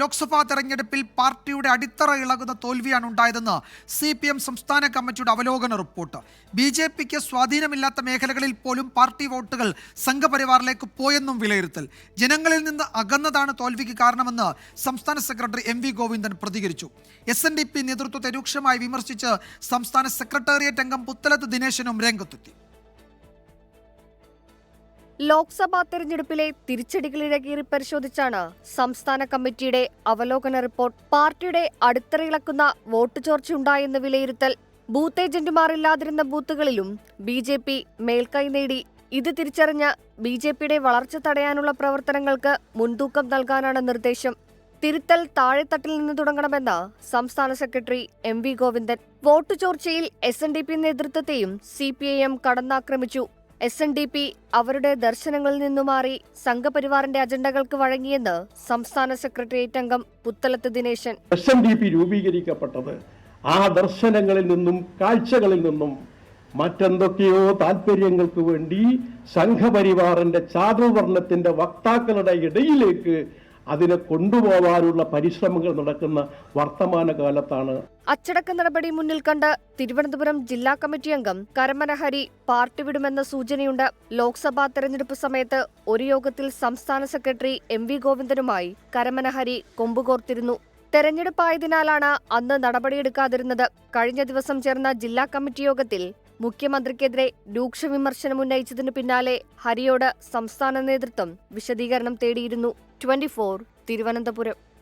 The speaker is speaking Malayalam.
ലോക്സഭാ തെരഞ്ഞെടുപ്പിൽ പാർട്ടിയുടെ അടിത്തറ ഇളകുന്ന തോൽവിയാണ് ഉണ്ടായതെന്ന് സി പി എം സംസ്ഥാന കമ്മിറ്റിയുടെ അവലോകന റിപ്പോർട്ട്. ബി ജെ പിക്ക് സ്വാധീനമില്ലാത്ത മേഖലകളിൽ പോലും പാർട്ടി വോട്ടുകൾ സംഘപരിവാറിലേക്ക് പോയെന്നും വിലയിരുത്തൽ. ജനങ്ങളിൽ നിന്ന് അകന്നതാണ് തോൽവിക്ക് കാരണമെന്ന് സംസ്ഥാന സെക്രട്ടറി എം വി ഗോവിന്ദൻ പ്രതികരിച്ചു. എസ് എൻ ഡി പി നേതൃത്വത്തെ രൂക്ഷമായി വിമർശിച്ച് സംസ്ഥാന സെക്രട്ടേറിയറ്റ് അംഗം പുത്തലത്ത് ദിനേശനും രംഗത്തെത്തി. ലോക്സഭാ തെരഞ്ഞെടുപ്പിലെ തിരിച്ചടികളിഴകീറി പരിശോധിച്ചാണ് സംസ്ഥാന കമ്മിറ്റിയുടെ അവലോകന റിപ്പോർട്ട്. പാർട്ടിയുടെ അടിത്തറയിളക്കുന്ന വോട്ട് ചോർച്ചയുണ്ടായെന്ന് വിലയിരുത്തൽ. ബൂത്ത് ഏജന്റുമാർ ഇല്ലാതിരുന്ന ബൂത്തുകളിലും ബി ജെ പി മേൽക്കൈ നേടി. ഇത് തിരിച്ചറിഞ്ഞ ബി ജെ പിയുടെ വളർച്ച തടയാനുള്ള പ്രവർത്തനങ്ങൾക്ക് മുൻതൂക്കം നൽകാനാണ് നിർദ്ദേശം. തിരുത്തൽ താഴെത്തട്ടിൽ നിന്ന് തുടങ്ങണമെന്ന് സംസ്ഥാന secretary M V Govindan. Vote ചോർച്ചയിൽ S N D P നേതൃത്വത്തെയും സി പി ഐ എം കടന്നാക്രമിച്ചു. എസ് എൻ ഡി പി അവരുടെ ദർശനങ്ങളിൽ നിന്നു മാറി സംഘപരിവാറിന്റെ അജണ്ടകൾക്ക് വഴങ്ങിയെന്ന് സംസ്ഥാന സെക്രട്ടേറിയറ്റ് അംഗം Puthalath Dineshan. S N D P രൂപീകരിക്കപ്പെട്ടത് ആ ദർശനങ്ങളിൽ നിന്നും കാഴ്ചകളിൽ നിന്നും മറ്റെന്തൊക്കെയോ താല്പര്യങ്ങൾക്ക് വേണ്ടി സംഘപരിവാറിന്റെ ചാതുവർണത്തിന്റെ വക്താക്കളുടെ ഇടയിലേക്ക് അതിനെ കൊണ്ടുപോകാനുള്ള പരിശ്രമങ്ങൾ നടക്കുന്ന വർത്തമാന കാലത്താണ് അച്ചടക്ക നടപടി മുന്നിൽ കണ്ട് തിരുവനന്തപുരം ജില്ലാ കമ്മിറ്റി അംഗം കരമനഹരി പാർട്ടി വിടുമെന്ന സൂചനയുണ്ട്. ലോക്സഭാ തെരഞ്ഞെടുപ്പ് സമയത്ത് ഒരു യോഗത്തിൽ സംസ്ഥാന സെക്രട്ടറി എം വി ഗോവിന്ദനുമായി കരമനഹരി കൊമ്പുകോർത്തിരുന്നു. തെരഞ്ഞെടുപ്പായതിനാലാണ് അന്ന് നടപടിയെടുക്കാതിരുന്നത്. കഴിഞ്ഞ ദിവസം ചേർന്ന ജില്ലാ കമ്മിറ്റി യോഗത്തിൽ മുഖ്യമന്ത്രിക്കെതിരെ രൂക്ഷ വിമർശനം ഉന്നയിച്ചതിനു പിന്നാലെ ഹരിയോട് സംസ്ഥാന നേതൃത്വം വിശദീകരണം തേടിയിരുന്നു. ട്വന്റി തിരുവനന്തപുരം.